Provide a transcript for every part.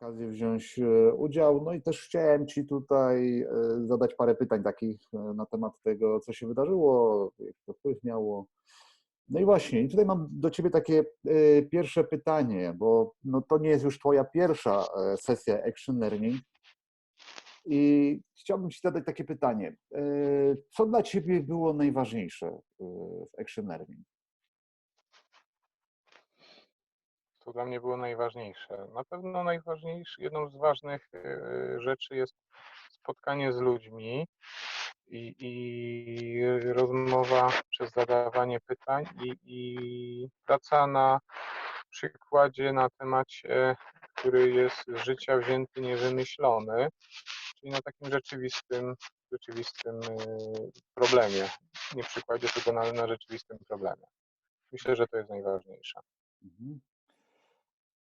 okazję wziąć e, udział. No i też chciałem Ci tutaj e, zadać parę pytań takich e, na temat tego, co się wydarzyło, jaki to wpływ miało. No i właśnie, i tutaj mam do Ciebie takie pierwsze pytanie, bo no to nie jest już Twoja pierwsza sesja Action Learning. I chciałbym Ci zadać takie pytanie. Co dla Ciebie było najważniejsze w Action Learning? To dla mnie było najważniejsze. Na pewno najważniejsze, jedną z ważnych e, rzeczy jest spotkanie z ludźmi i, i rozmowa przez zadawanie pytań i, i praca na przykładzie, na temacie, który jest z życia wzięty, niewymyślony, czyli na takim rzeczywistym, rzeczywistym e, problemie. Nie przykładzie, tylko na, na rzeczywistym problemie. Myślę, że to jest najważniejsze. Mhm.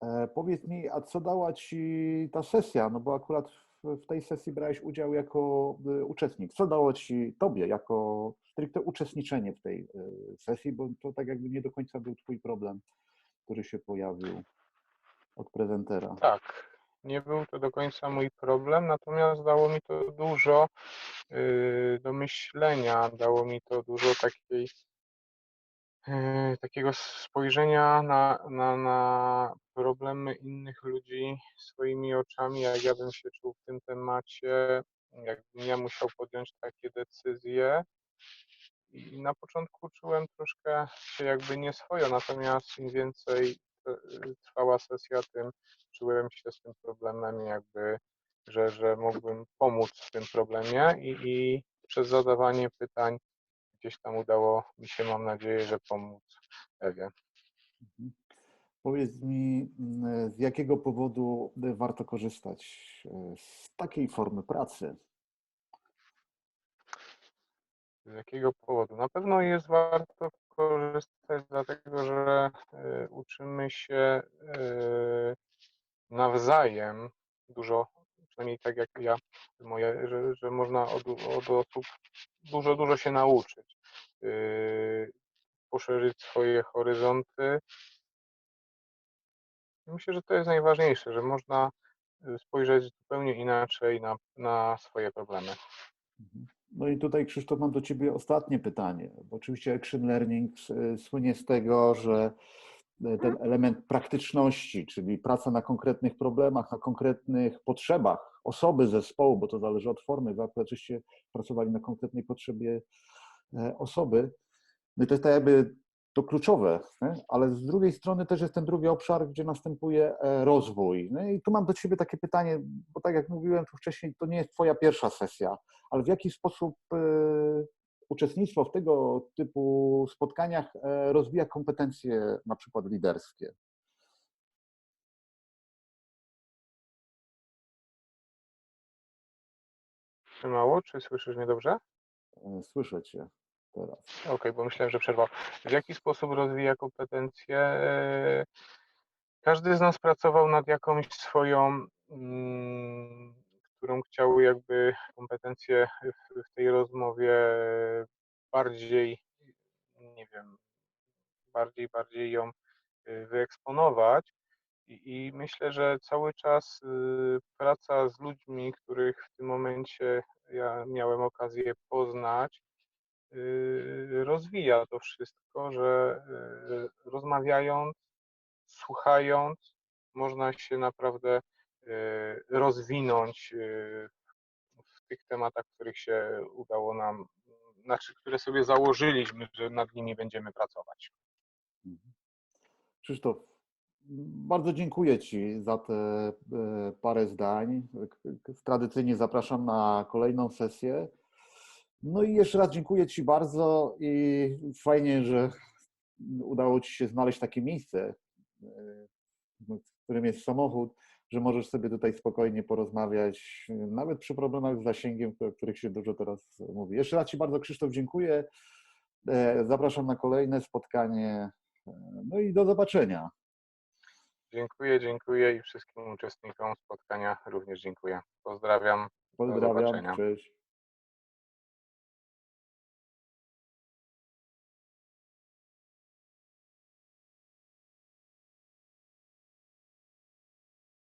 E, powiedz mi, a co dała Ci ta sesja? No bo akurat w tej sesji brałeś udział jako e, uczestnik. Co dało Ci, Tobie, jako stricte uczestniczenie w tej e, sesji, bo to tak jakby nie do końca był Twój problem, który się pojawił od prezentera. Tak, nie był to do końca mój problem, natomiast dało mi to dużo do myślenia, dało mi to dużo takiej takiego spojrzenia na, na, na problemy innych ludzi swoimi oczami, jak ja bym się czuł w tym temacie, jakbym ja musiał podjąć takie decyzje. I na początku czułem troszkę się jakby nieswojo, natomiast im więcej e, trwała sesja, tym czułem się z tym problemem jakby, że, że mógłbym pomóc w tym problemie i, i przez zadawanie pytań gdzieś tam udało mi się, mam nadzieję, że pomóc Ewie. Mhm. Powiedz mi, mm, z jakiego powodu warto korzystać e, z takiej formy pracy? Z jakiego powodu? Na pewno jest warto korzystać, dlatego że y, uczymy się y, nawzajem dużo, przynajmniej tak jak ja, że, można od, od osób dużo, dużo się nauczyć, yy, poszerzyć swoje horyzonty. Myślę, że to jest najważniejsze, że można y, spojrzeć zupełnie inaczej na, na swoje problemy. Mhm. No i tutaj, Krzysztof, mam do Ciebie ostatnie pytanie. Bo oczywiście Action Learning słynie z tego, że ten element praktyczności, czyli praca na konkretnych problemach, na konkretnych potrzebach osoby, zespołu, bo to zależy od formy, wy oczywiście pracowali na konkretnej potrzebie e, osoby. No i to jest tak jakby to kluczowe, nie? ale z drugiej strony też jest ten drugi obszar, gdzie następuje e, rozwój. No i tu mam do Ciebie takie pytanie, bo tak jak mówiłem tu wcześniej, to nie jest Twoja pierwsza sesja, ale w jaki sposób e, uczestnictwo w tego typu spotkaniach rozwija kompetencje na przykład liderskie? Mało, czy słyszysz mnie dobrze? E, słyszę Cię teraz. Okej, okay, bo myślałem, że przerwał. W jaki sposób rozwija kompetencje? E, każdy z nas pracował nad jakąś swoją, mm, którą chciał jakby kompetencje w tej rozmowie bardziej, nie wiem, bardziej, bardziej ją y, wyeksponować. I, myślę, że cały czas y, praca z ludźmi, których w tym momencie ja miałem okazję poznać, y, rozwija to wszystko, że rozmawiając, słuchając, można się naprawdę rozwinąć w tych tematach, których się udało nam, znaczy, które sobie założyliśmy, że nad nimi będziemy pracować. Mhm. Krzysztof, bardzo dziękuję Ci za te e, parę zdań. Tradycyjnie zapraszam na kolejną sesję. No i jeszcze raz dziękuję Ci bardzo i fajnie, że udało Ci się znaleźć takie miejsce, e, w którym jest samochód, że możesz sobie tutaj spokojnie porozmawiać, nawet przy problemach z zasięgiem, o których się dużo teraz mówi. Jeszcze raz Ci bardzo, Krzysztof, dziękuję. E, zapraszam na kolejne spotkanie. No i do zobaczenia. Dziękuję, dziękuję i wszystkim uczestnikom spotkania również dziękuję. Pozdrawiam. Pozdrawiam, cześć.